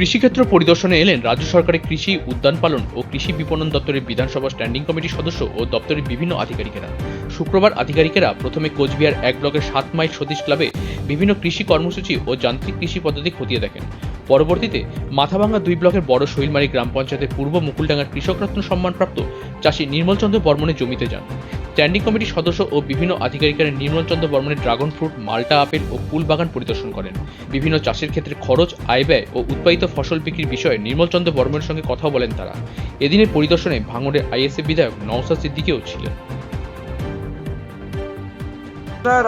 কৃষিক্ষেত্র পরিদর্শনে এলেন রাজ্য সরকারের কৃষি উদ্যান পালন ও কৃষি বিপণন দপ্তরের বিধানসভা স্ট্যান্ডিং কমিটির সদস্য ও দপ্তরের বিভিন্ন আধিকারিকেরা। শুক্রবার আধিকারিকেরা প্রথমে কোচবিহার এক ব্লকের সাত মাইল সতীশ ক্লাবে বিভিন্ন কৃষি কর্মসূচি ও যান্ত্রিক কৃষি পদ্ধতি খতিয়ে দেখেন। পরবর্তীতে মাথাভাঙ্গা দুই ব্লকের বড় শৈলমারি গ্রাম পঞ্চায়েতের পূর্ব মুকুলডাঙ্গার কৃষকরত্ন সম্মানপ্রাপ্ত চাষী নির্মলচন্দ্র বর্মনের জমিতে যান। স্ট্যান্ডিং কমিটির সদস্য ও বিভিন্ন আধিকারিকেরা নির্মলচন্দ্র বর্মনের ড্রাগন ফ্রুট মাল্টা আপেল ও কুল বাগান পরিদর্শন করেন। বিভিন্ন চাষের ক্ষেত্রে খরচ আয় ব্যয় ও উৎপাদিত ফসল বিক্রির বিষয়ে নির্মলচন্দ্র বর্মনের সঙ্গে কথা বলেন তারা। এদিনের পরিদর্শনে ভাঙড়ের আইএসএফ বিধায়ক নওসাদ সিদ্দিকেও ছিলেন।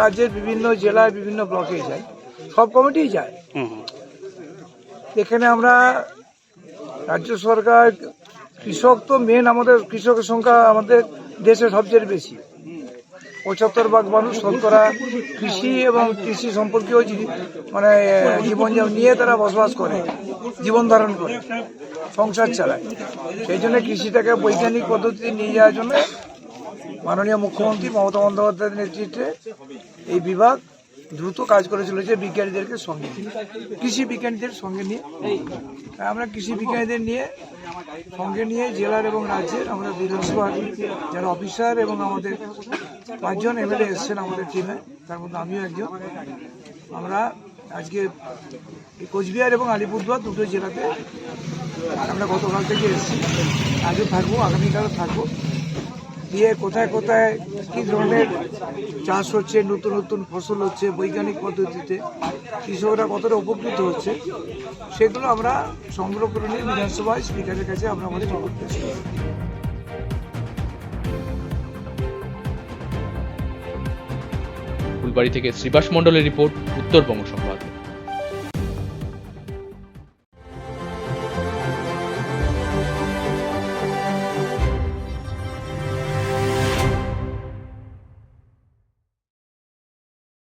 রাজ্যের বিভিন্ন জেলায় বিভিন্ন ব্লকে যাই সব কমিটিই যায়। এখানে আমরা রাজ্য সরকার কৃষক তো মেন আমাদের, কৃষকের সংখ্যা আমাদের দেশে সবচেয়ে বেশি। পঁচাত্তর ভাগ মানুষ শতকরা কৃষি এবং কৃষি সম্পর্কীয় মানে জীবনযাপন নিয়ে তারা বসবাস করে, জীবন ধারণ করে, সংসার চালায়। সেই জন্য কৃষিটাকে বৈজ্ঞানিক পদ্ধতিতে নিয়ে যাওয়ার জন্য মাননীয় মুখ্যমন্ত্রী মমতা বন্দ্যোপাধ্যায়ের নেতৃত্বে এই বিভাগ দ্রুত কাজ করে চলেছে বিজ্ঞানীদেরকে সঙ্গে কৃষি বিজ্ঞানীদের সঙ্গে নিয়ে। আমরা কৃষি বিজ্ঞানীদের নিয়ে, সঙ্গে নিয়ে জেলার এবং রাজ্যের আমরা বিধানসভার যারা অফিসার এবং আমাদের পাঁচজন এমএলএ এসছেন আমাদের টিমে তার মধ্যে আমিও একজন। আমরা আজকে কোচবিহার এবং আলিপুরদুয়ার দুটো জেলাতে আমরা গতকাল থেকে এসেছি। আজও থাকব, আগামীকালও থাকব। দিয়ে কোথায় কোথায়, কি ধরনের চাষ হচ্ছে, নতুন নতুন ফসল হচ্ছে, বৈজ্ঞানিক পদ্ধতিতে, কৃষকরা কতটা উপকৃত হচ্ছে, সেগুলো আমরা সংগ্রহ করে নিয়ে বিধানসভায় স্পিকারের কাছে আমরা আমাদের রিপোর্ট পেশ ফুলবাড়ি থেকে শ্রীবাস মণ্ডলের রিপোর্ট, উত্তরবঙ্গ সংবাদ।